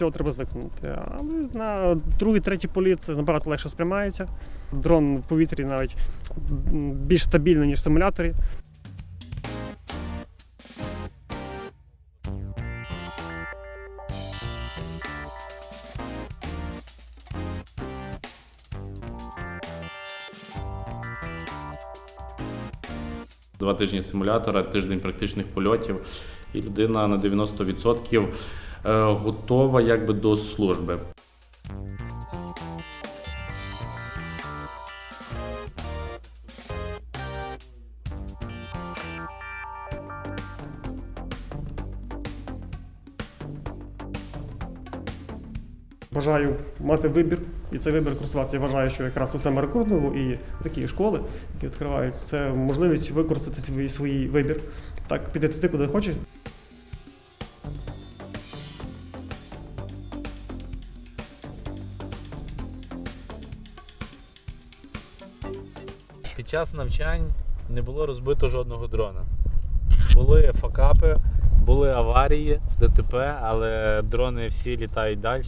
цього треба звикнути. Але на другий, третій політ це набагато легше сприймається. Дрон в повітрі навіть більш стабільний, ніж в симуляторі. Два тижні симулятора, тиждень практичних польотів, і людина на 90% е, готова якби до служби. Бажаю мати вибір, і цей вибір користуватися. Я вважаю, що якраз система рекрутингу і такі школи, які відкривають, це можливість використати свій, свій вибір, так піти туди, куди хочеш. Під час навчань не було розбито жодного дрона. Були факапи, були аварії, ДТП, але дрони всі літають далі.